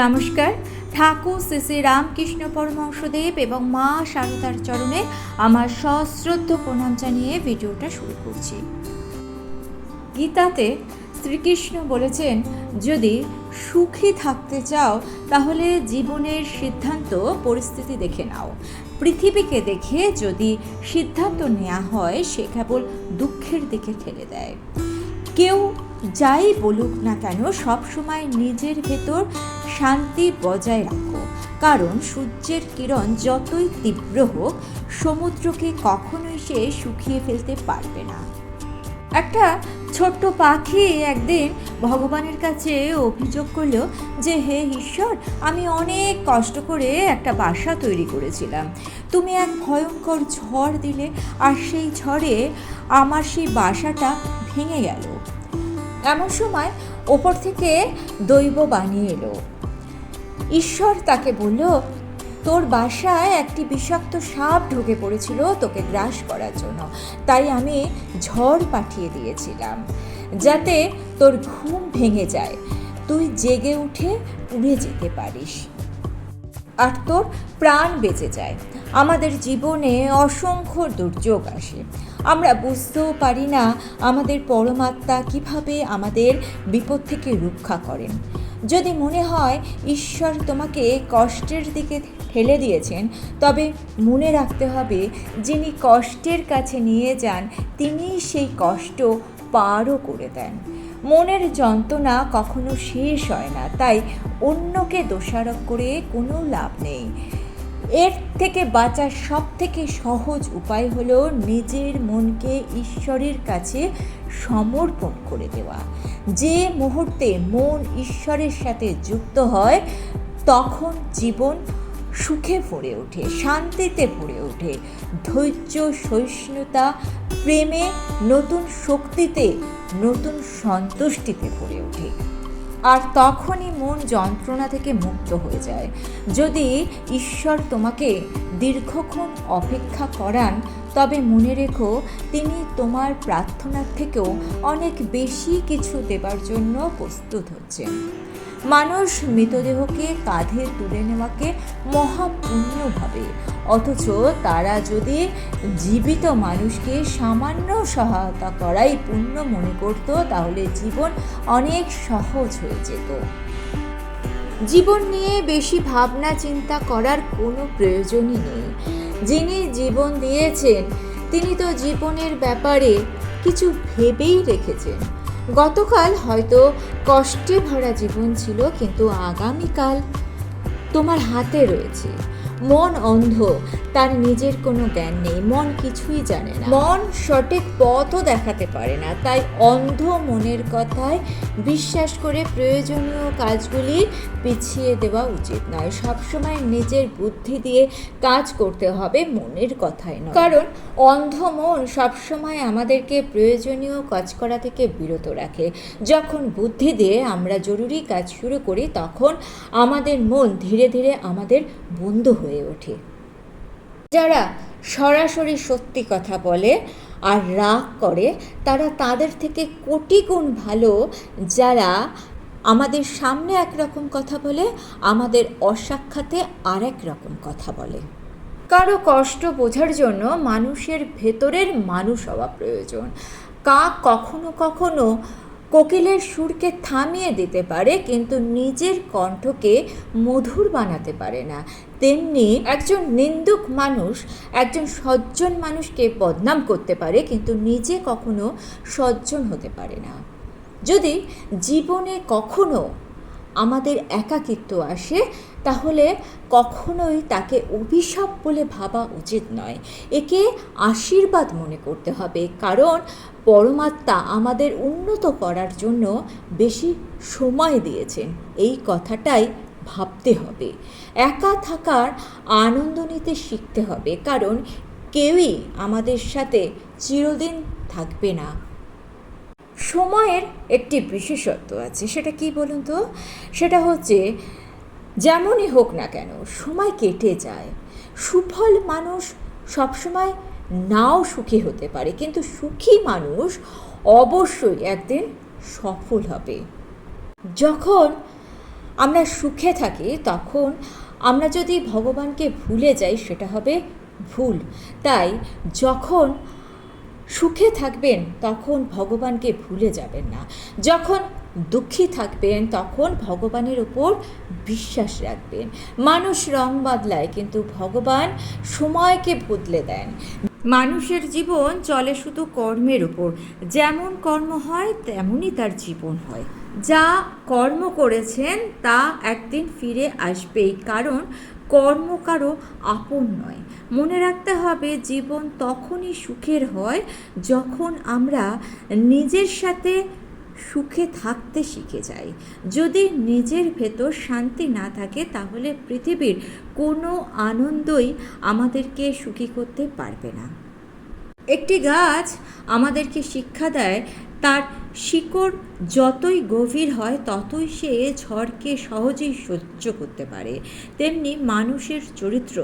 নমস্কার। ঠাকুর শ্রী শ্রী রামকৃষ্ণ পরমহংসদেব এবং মা সারদার চরণে আমার সশ্রদ্ধ প্রণাম জানিয়ে ভিডিওটা শুরু করছি। গীতাতে শ্রীকৃষ্ণ বলেছেন, যদি সুখী থাকতে চাও, তাহলে জীবনের সিদ্ধান্ত, পরিস্থিতি দেখে নাও। পৃথিবীকে দেখে যদি সিদ্ধান্ত নেওয়া হয়, সে কেবল দুঃখের দিকে ঠেলে দেয়। কেউ যাই বলুক না কেন সবসময় নিজের ভেতর শান্তি বজায় রাখো। কারণ সূর্যের কিরণ যতই তীব্র হোক, সমুদ্রকে কখনোই সে শুকিয়ে ফেলতে পারবে না। একটা ছোট্ট পাখি একদিন ভগবানের কাছে অভিযোগ করল যে, হে ঈশ্বর, আমি অনেক কষ্ট করে একটা বাসা তৈরি করেছিলাম। তুমি এক ভয়ঙ্কর ঝড় দিলে, আর সেই ঝড়ে আমার সেই বাসাটা ভেঙে গেল। এমন সময় ওপর থেকে দৈব বানিয়ে এলো। ঈশ্বর তাকে বলল, তোর বাসায় একটি বিষাক্ত সাপ ঢুকে পড়েছিল তোকে গ্রাস করার জন্য। তাই আমি ঝড় পাঠিয়ে দিয়েছিলাম, যাতে তোর ঘুম ভেঙে যায়। তুই জেগে উঠে উড়ে যেতে পারিস। আর তোর প্রাণ বেঁচে যায়। আমাদের জীবনে অসংখ্য দুর্যোগ আসে। আমরা বুঝতেও পারি না আমাদের পরমাত্মা কীভাবে আমাদের বিপদ থেকে রক্ষা করেন। যদি মনে হয় ঈশ্বর তোমাকে কষ্টের দিকে ঠেলে দিয়েছেন, তবে মনে রাখতে হবে যিনি কষ্টের কাছে নিয়ে যান, তিনিই সেই কষ্ট পারও করে দেন। মনের যন্ত্রণা কখনো শেষ হয় না, তাই অন্যকে দোষারোপ করে কোনো লাভ নেই। এর থেকে বাঁচার সব থেকে সহজ উপায় হলো নিজের মনকে ঈশ্বরের কাছে সমর্পণ করে দেওয়া। যে মুহূর্তে মন ঈশ্বরের সাথে যুক্ত হয়, তখন জীবন সুখে ভরে ওঠে, শান্তিতে ভরে ওঠে। ধৈর্য, সহিষ্ণুতা, প্রেমে নতুন শক্তিতে, নতুন সন্তুষ্টিতে ভরে ওঠে। আর তখনই মন যন্ত্রণা থেকে মুক্ত হয়ে যায়। যদি ঈশ্বর তোমাকে দীর্ঘক্ষণ অপেক্ষা করান, তবে মনে রেখো, তিনি তোমার প্রার্থনার থেকেও অনেক বেশি কিছু দেবার জন্য প্রস্তুত হচ্ছেন। মানুষ মৃতদেহকে কাঁধে তুলে নেওয়াকে মহাপুণ্য ভাবে অথচ তারা যদি জীবিত মানুষকে সামান্য সহায়তা করাই পুণ্য মনে করত, তাহলে জীবন অনেক সহজ হয়ে যেত। জীবন নিয়ে বেশি ভাবনা চিন্তা করার কোনো প্রয়োজনই নেই। যিনি জীবন দিয়েছেন, তিনি তো জীবনের ব্যাপারে কিছু ভেবেই রেখেছেন। গতকাল হয়তো কষ্টে ভরা জীবন ছিল কিন্তু আগামীকাল তোমার হাতে রয়েছে। মন অন্ধ, তার নিজের কোনো জ্ঞান নেই, মন কিছুই জানে না। মন সঠিক পথও দেখাতে পারে না, তাই অন্ধ মনের কথায় বিশ্বাস করে প্রয়োজনীয় কাজগুলি পিছিয়ে দেওয়া উচিত নয়। সবসময় নিজের বুদ্ধি দিয়ে কাজ করতে হবে মনের কথায় নয়। কারণ অন্ধ মন সবসময় আমাদেরকে প্রয়োজনীয় কাজ করা থেকে বিরত রাখে। যখন বুদ্ধি দিয়ে আমরা জরুরি কাজ শুরু করি, তখন আমাদের মন ধীরে ধীরে আমাদের বন্ধু হয়ে ওঠে। যারা সরাসরি সত্যি কথা বলে আর রাগ করে, তারা তাদের থেকে কোটি গুণ ভালো যারা আমাদের সামনে একরকম কথা বলে, আমাদের অসাক্ষাতে আরেক রকম কথা বলে। কারও কষ্ট বোঝার জন্য মানুষের ভেতরের মানুষ হওয়া প্রয়োজন। কাক কখনো কখনো কোকিলের সুরকে থামিয়ে দিতে পারে, কিন্তু নিজের কণ্ঠকে মধুর বানাতে পারে না। তেমনি একজন নিন্দুক মানুষ, একজন সজ্জন মানুষকে বদনাম করতে পারে, কিন্তু নিজে কখনো সজ্জন হতে পারে না। যদি জীবনে কখনো আমাদের একাকিত্ব আসে তাহলে কখনোই তাকে অভিশাপ বলে ভাবা উচিত নয়। একে আশীর্বাদ মনে করতে হবে, কারণ পরমাত্মা আমাদের উন্নত করার জন্য বেশি সময় দিয়েছেন। এই কথাটাই ভাবতে হবে। একা থাকার আনন্দ নিতে শিখতে হবে, কারণ কেউই আমাদের সাথে চিরদিন থাকবে না। সময়ের একটি বিশেষত্ব আছে, সেটা কি বলুন তো? সেটা হচ্ছে যেমনই হোক না কেন, সময় কেটে যায়। সুফল মানুষ সবসময় নাও সুখী হতে পারে, কিন্তু সুখী মানুষ অবশ্যই একদিন সফল হবে। যখন আমরা সুখে থাকি, তখন আমরা যদি ভগবানকে ভুলে যাই, সেটা হবে ভুল। তাই যখন সুখে থাকবেন, তখন ভগবানকে ভুলে যাবেন না। যখন দুঃখী থাকবেন, তখন ভগবানের উপর বিশ্বাস রাখবেন। মানুষ রং বদলায়, কিন্তু ভগবান সময়কে বদলে দেন। মানুষের জীবন চলে শুধু কর্মের উপর। যেমন কর্ম হয়, তেমনই তার জীবন হয়। যা কর্ম করেছেন, তা একদিন ফিরে আসবেই, কারণ কর্ম কারও আপন নয়। মনে রাখতে হবে, জীবন তখনই সুখের হয়, যখন আমরা নিজের সাথে সুখে থাকতে শিখে যাই যদি নিজের ভেতর শান্তি না থাকে, তাহলে পৃথিবীর কোনো আনন্দই আমাদেরকে সুখী করতে পারবে না। একটি গাছ আমাদেরকে শিক্ষা দেয় তার শিকড় যতই গভীর হয়, ততই সে ঝড়কে সহজেই সহ্য করতে পারে। তেমনি মানুষের চরিত্র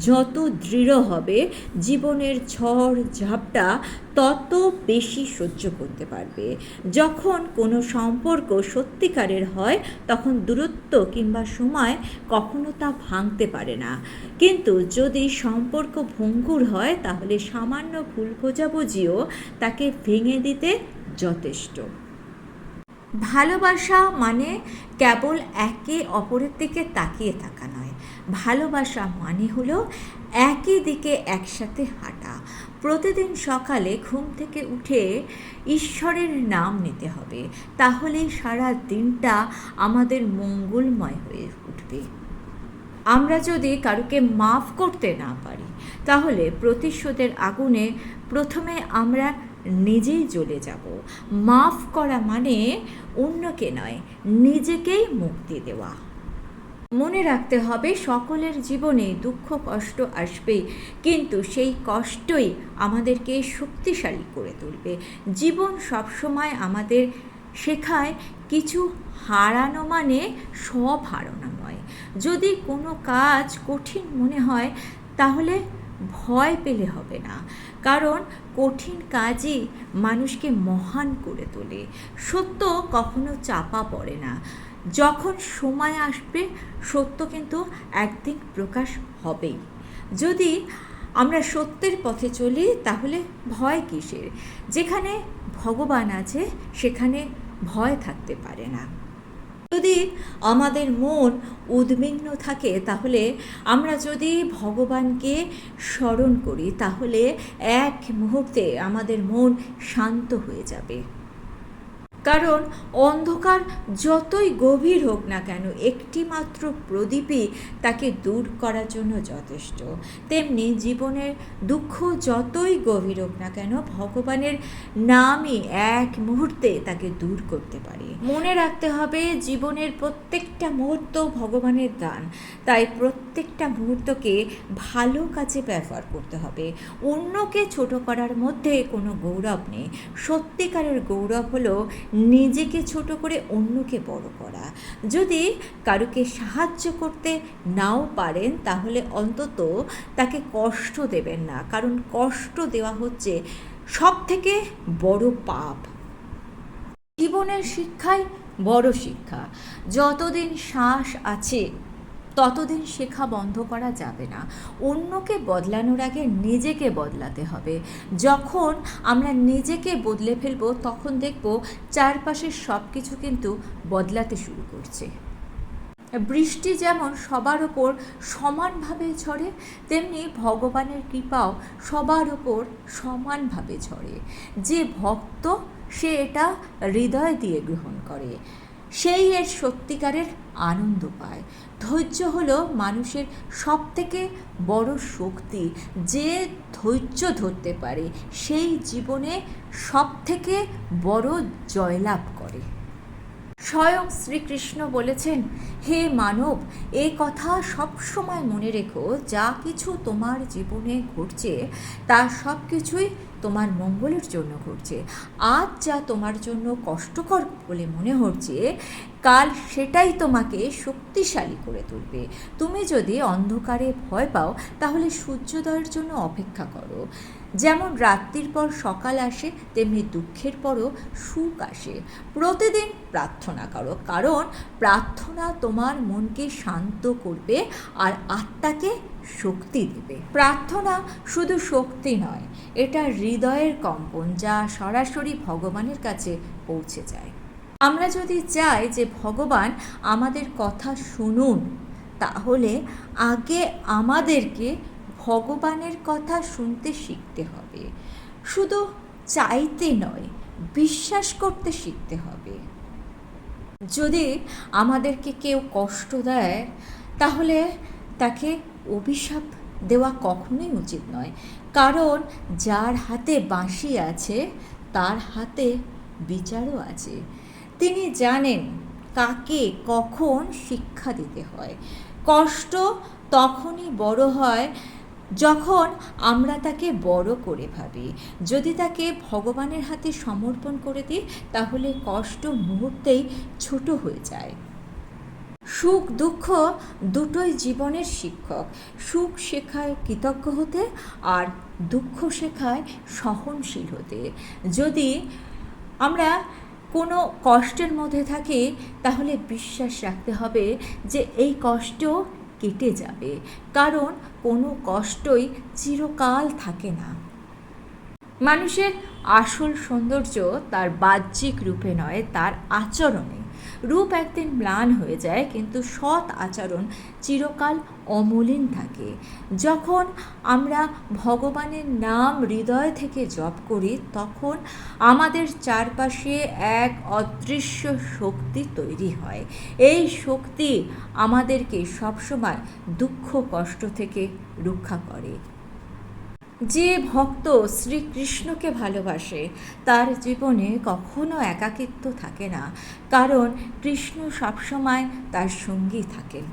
যত দৃঢ় হবে, জীবনের ঝড়, ঝাপটা তত বেশি সহ্য করতে পারবে। যখন কোনো সম্পর্ক সত্যিকারের হয়, তখন দূরত্ব কিংবা সময় কখনো তা ভাঙতে পারে না। কিন্তু যদি সম্পর্ক ভঙ্গুর হয়, তাহলে সামান্য ভুল বোঝাবুঝিও তাকে ভেঙে দিতে যথেষ্ট। ভালোবাসা মানে কেবল একে অপরের দিকে তাকিয়ে থাকা নয়। ভালোবাসা মানে হলো একই দিকে একসাথে হাঁটা। প্রতিদিন সকালে ঘুম থেকে উঠে ঈশ্বরের নাম নিতে হবে। তাহলেই সারা দিনটা আমাদের মঙ্গলময় হয়ে উঠবে। আমরা যদি কারুকে মাফ করতে না পারি, তাহলে প্রতিশোধের আগুনে প্রথমে আমরা নিজেই জ্বলে যাব। মাফ করা মানে অন্যকে নয়, নিজেকেই মুক্তি দেওয়া। মনে রাখতে হবে, সকলের জীবনে দুঃখ, কষ্ট আসবেই, কিন্তু সেই কষ্টই আমাদেরকে শক্তিশালী করে তুলবে। জীবন সবসময় আমাদের শেখায়, কিছু হারানো মানে সব হারানো নয় যদি কোনো কাজ কঠিন মনে হয়, তাহলে ভয় পেলে হবে না। কারণ কঠিন কাজই মানুষকে মহান করে তোলে। সত্য কখনো চাপা পড়ে না। যখন সময় আসবে, সত্য কিন্তু একদিন প্রকাশ হবেই। যদি আমরা সত্যের পথে চলি, তাহলে ভয় কিসের? যেখানে ভগবান আছে, সেখানে ভয় থাকতে পারে না। যদি আমাদের মন উদ্বিগ্ন থাকে, তাহলে আমরা যদি ভগবানকে স্মরণ করি, তাহলে এক মুহূর্তে আমাদের মন শান্ত হয়ে যাবে। কারণ অন্ধকার যতই গভীর হোক না কেন একটি মাত্র প্রদীপই তাকে দূর করার জন্য যথেষ্ট। তেমনি জীবনের দুঃখ যতই গভীর হোক না কেন, ভগবানের নামই এক মুহূর্তে তাকে দূর করতে পারে। মনে রাখতে হবে, জীবনের প্রত্যেকটা মুহূর্ত ভগবানের দান। তাই প্রত্যেকটা মুহূর্তকে ভালো কাজে ব্যবহার করতে হবে। অন্যকে ছোট করার মধ্যে কোনো গৌরব নেই। সত্যিকারের গৌরব হলো নিজেকে ছোট করে অন্যকে বড় করা। যদি কারুকে সাহায্য করতে নাও পারেন, তাহলে অন্তত তাকে কষ্ট দেবেন না। কারণ কষ্ট দেওয়া হচ্ছে সব থেকে বড় পাপ। জীবনের শিক্ষাই বড় শিক্ষা। যতদিন শ্বাস আছে ততদিন শেখা বন্ধ করা যাবে না। অন্যকে বদলানোর আগে নিজেকে বদলাতে হবে। যখন আমরা নিজেকে বদলে ফেলব, তখন দেখব চারপাশের সব কিছু কিন্তু বদলাতে শুরু করছে। বৃষ্টি যেমন সবার ওপর সমানভাবে ঝরে, তেমনি ভগবানের কৃপাও সবার ওপর সমানভাবে ঝরে। যে ভক্ত, সে এটা হৃদয় দিয়ে গ্রহণ করে। সেই এর সত্যিকারের আনন্দ পায়। ধৈর্য হলো মানুষের সব থেকে বড় শক্তি। যে ধৈর্য ধরতে পারে, সেই জীবনে সব থেকে বড় জয়লাভ করে। স্বয়ং শ্রীকৃষ্ণ বলেছেন, হে মানব, এ কথা সবসময় মনে রেখো, যা কিছু তোমার জীবনে ঘটছে, তা সব কিছুই তোমার মঙ্গলের জন্য ঘটছে। আজ যা তোমার জন্য কষ্টকর বলে মনে হচ্ছে, কাল সেটাই তোমাকে শক্তিশালী করে তুলবে। তুমি যদি অন্ধকারে ভয় পাও, তাহলে সূর্যোদয়ের জন্য অপেক্ষা করো। যেমন রাত্রির পর সকাল আসে, তেমনি দুঃখের পরও সুখ আসে। প্রতিদিন প্রার্থনা করো, কারণ প্রার্থনা তোমার মনকে শান্ত করবে আর আত্মাকে শক্তি দেবে। প্রার্থনা শুধু শক্তি নয়, এটা হৃদয়ের কম্পন যা সরাসরি ভগবানের কাছে পৌঁছে যায়। আমরা যদি চাই যে ভগবান আমাদের কথা শুনুন, তাহলে আগে আমাদেরকে ভগবানের কথা শুনতে শিখতে হবে। শুধু চাইতে নয়, বিশ্বাস করতে শিখতে হবে। যদি আমাদেরকে কেউ কষ্ট দেয়, তাহলে তাকে অভিশাপ দেওয়া কখনোই উচিত নয়। কারণ যার হাতে বাঁশি আছে, তার হাতে বিচারও আছে। তিনি জানেন কাকে কখন শিক্ষা দিতে হয়। কষ্ট তখনই বড় হয় যখন আমরা তাকে বড় করে ভাবি, যদি তাকে ভগবানের হাতে সমর্পণ করে দিই, তাহলে কষ্ট মুহূর্তেই ছোট হয়ে যায়। সুখ, দুঃখ দুটোই জীবনের শিক্ষক। সুখ শেখায় কৃতজ্ঞ হতে আর দুঃখ শেখায় সহনশীল হতে। যদি আমরা কোনো কষ্টের মধ্যে থাকি, তাহলে বিশ্বাস রাখতে হবে যে এই কষ্ট কেটে যাবে, কারণ কোনো কষ্টই চিরকাল থাকে না। মানুষের আসল সৌন্দর্য তার বাহ্যিক রূপে নয়, তার আচরণে। রূপ একদিন ম্লান হয়ে যায়, কিন্তু সৎ আচরণ চিরকাল অমলিন থাকে। যখন আমরা ভগবানের নাম হৃদয় থেকে জপ করি, তখন আমাদের চারপাশে এক অদৃশ্য শক্তি তৈরি হয়। এই শক্তি আমাদেরকে সবসময় দুঃখ, কষ্ট থেকে রক্ষা করে। যে ভক্ত শ্রীকৃষ্ণকে ভালোবাসে, তার জীবনে কখনো একাকিত্ব থাকে না। কারণ কৃষ্ণ সবসময় তার সঙ্গী থাকেন।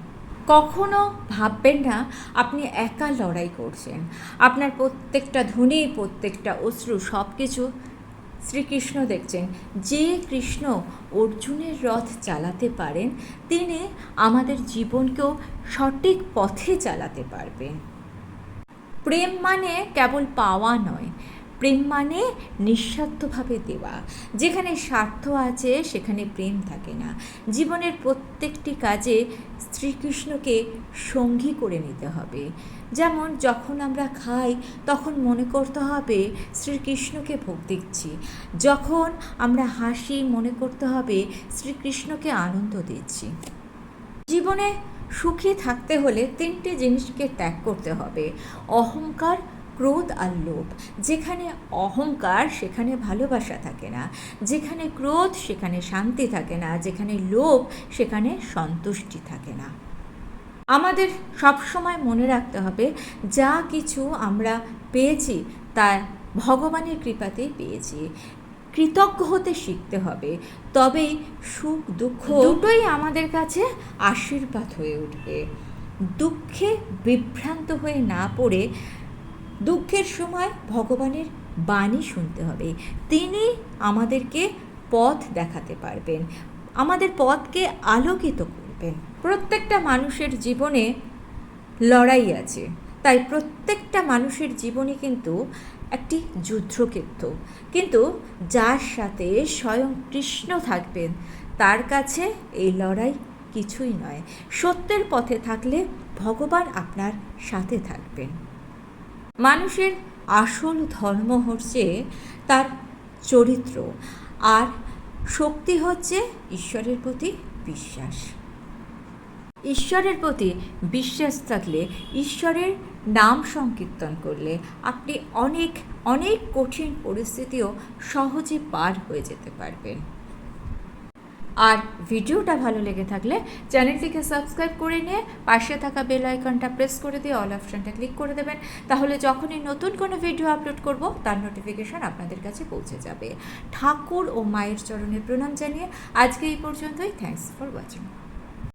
কখনো ভাববেন না, আপনি একা লড়াই করছেন। আপনার প্রত্যেকটা ধ্বনি, প্রত্যেকটা অশ্রু সব কিছু শ্রীকৃষ্ণ দেখছেন। যে কৃষ্ণ অর্জুনের রথ চালাতে পারেন, তিনি আমাদের জীবনকেও সঠিক পথে চালাতে পারবেন। প্রেম মানে কেবল পাওয়া নয়, প্রেম মানে নিঃস্বার্থভাবে দেওয়া। যেখানে স্বার্থ আছে, সেখানে প্রেম থাকে না। জীবনের প্রত্যেকটি কাজে শ্রীকৃষ্ণকে সঙ্গী করে নিতে হবে। যেমন যখন আমরা খাই, তখন মনে করতে হবে, শ্রীকৃষ্ণকে ভোগ দিচ্ছি। যখন আমরা হাসি, মনে করতে হবে, শ্রীকৃষ্ণকে আনন্দ দিচ্ছি। জীবনে সুখী থাকতে হলে তিনটে জিনিসকে ত্যাগ করতে হবে। অহংকার, ক্রোধ আর লোভ। যেখানে অহংকার, সেখানে ভালোবাসা থাকে না। যেখানে ক্রোধ, সেখানে শান্তি থাকে না। যেখানে লোভ, সেখানে সন্তুষ্টি থাকে না। আমাদের সবসময় মনে রাখতে হবে, যা কিছু আমরা পেয়েছি, তা ভগবানের কৃপাতেই পেয়েছি। কৃতজ্ঞ হতে শিখতে হবে। তবেই সুখ, দুঃখ দুটোই আমাদের কাছে আশীর্বাদ হয়ে উঠবে। দুঃখে বিভ্রান্ত হয়ে না পড়ে দুঃখের সময় ভগবানের বাণী শুনতে হবে। তিনি আমাদেরকে পথ দেখাতে পারবেন। আমাদের পথকে আলোকিত করবেন। প্রত্যেকটা মানুষের জীবনে লড়াই আছে। তাই প্রত্যেকটা মানুষের জীবনে কিন্তু একটি যুদ্ধক্ষেত্র। কিন্তু যার সাথে স্বয়ং কৃষ্ণ থাকবেন, তার কাছে এই লড়াই কিছুই নয়। সত্যের পথে থাকলে ভগবান আপনার সাথে থাকবেন। মানুষের আসল ধর্ম হচ্ছে তার চরিত্র, আর শক্তি হচ্ছে ঈশ্বরের প্রতি বিশ্বাস। ঈশ্বরের প্রতি বিশ্বাস থাকলে ঈশ্বরের নাম সংকীর্তন করলে আপনি অনেক অনেক কঠিন পরিস্থিতিও সহজে পার হয়ে যেতে পারবেন। আর ভিডিওটা ভালো লেগে থাকলে চ্যানেলটিকে সাবস্ক্রাইব করে নিয়ে পাশে থাকা বেল আইকনটা প্রেস করে দিয়ে অল অপশানটা ক্লিক করে দেবেন। তাহলে যখনই নতুন কোনো ভিডিও আপলোড করব, তার নোটিফিকেশান আপনাদের কাছে পৌঁছে যাবে। ঠাকুর ও মায়ের চরণে প্রণাম জানিয়ে আজকে এই পর্যন্তই। Thanks for watching.